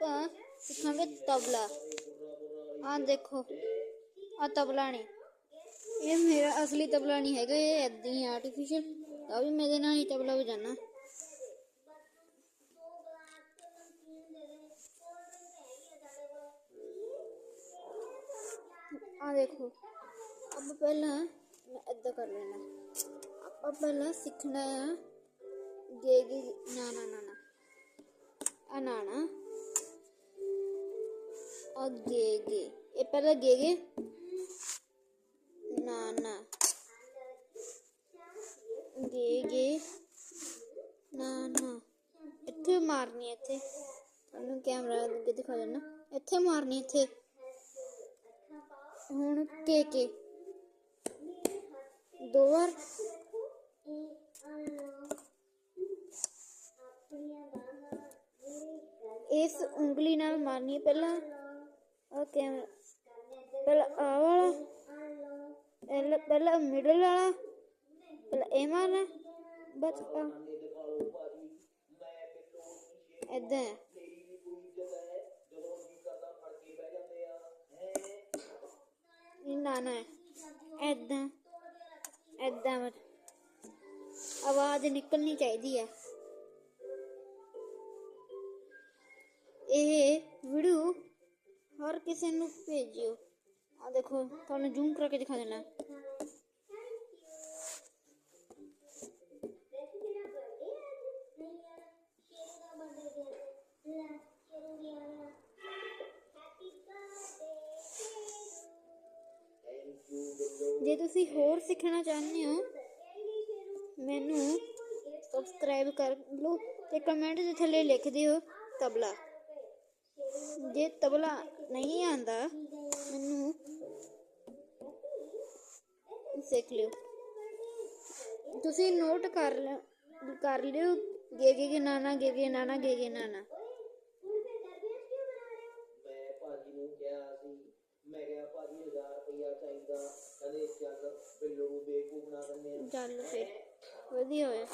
सिखावे तबला आ हाँ, देखो। आ, तबला नहीं। ये मेरा असली तबला नहीं है, ये ऐसी आर्टिफिशियल अभी मेरे ना ही तबला भी जाना आ, देखो। अब पहले मैं ऐसा कर लेना। अब पहले सीखना है देगी ना ना ना ना आ ना ना ਨਾ ਆ ਨਾ ਨਾ ਆ ਗੇ ਗੇ? ਇਹ ਪਹਿਲਾਂ ਗੇ ਗੇ। ਨਾ ਨਾ। ਇੱਥੇ ਮਾਰਨੀ ਇੱਥੇ। ਤੁਹਾਨੂੰ ਕੈਮਰਾ ਅੱਗੇ ਦਿਖਾ ਦੇਣਾ ਇੱਥੇ ਮਾਰਨੀ, ਇੱਥੇ। ਹੁਣ ਕੇ ਕੇ। ਦੋ ਵਾਰ। ਇਸ ਉਂਗਲੀ ਨਾਲ ਮਾਰਨੀ ਪਹਿਲਾਂ ओके पहला आ वाला पहला पहला वाला पहला ए वाला बच का एदे ना ना एदा एदा मत आवाज़ निकलनी चाहिए है ये वीडियो ਹਰ ਕਿਸੇ ਨੂੰ ਭੇਜਿਓ। ਆ ਦੇਖੋ, ਤੁਹਾਨੂੰ ਜ਼ੂਮ ਕਰਕੇ ਦਿਖਾ ਦੇਣਾ। ਜੇ ਤੁਸੀਂ ਹੋਰ ਸਿੱਖਣਾ ਚਾਹੁੰਦੇ ਹੋ, ਮੈਨੂੰ ਸਬਸਕ੍ਰਾਈਬ ਕਰ ਲਓ ਤੇ ਕਮੈਂਟ ਦੇ ਥੱਲੇ ਲਿਖ ਦਿਓ ਤਬਲਾ। ਜੇ ਤਬਲਾ ਨਹੀਂ ਆਂਦਾ ਮੈਨੂੰ ਸਿੱਖ ਲਿਓ। ਤੁਸੀਂ ਨੋਟ ਕਰ ਕਰ ਲਿਓ ਗੇ ਗੇ ਗੇ ਨਾਨਾ ਗੇ ਗੇ ਨਾਨਾ ਗੇ ਗੇ ਨਾਨਾ। ਮੈਂ ਭਾਜੀ ਨੂੰ ਕਿਹਾ ਸੀ ਮੈਂ ਕਿਹਾ ਭਾਜੀ 1000 ਰੁਪਇਆ ਚਾਹੀਦਾ ਕਹਿੰਦੇ ਚੱਲ ਬਿੱਲੂ ਨੂੰ ਬੇਵਕੂਫ ਬਣਾ ਦਿੰਦੇ ਆ। ਚੱਲ ਫਿਰ ਵਧੀਆ ਹੋਇਆ।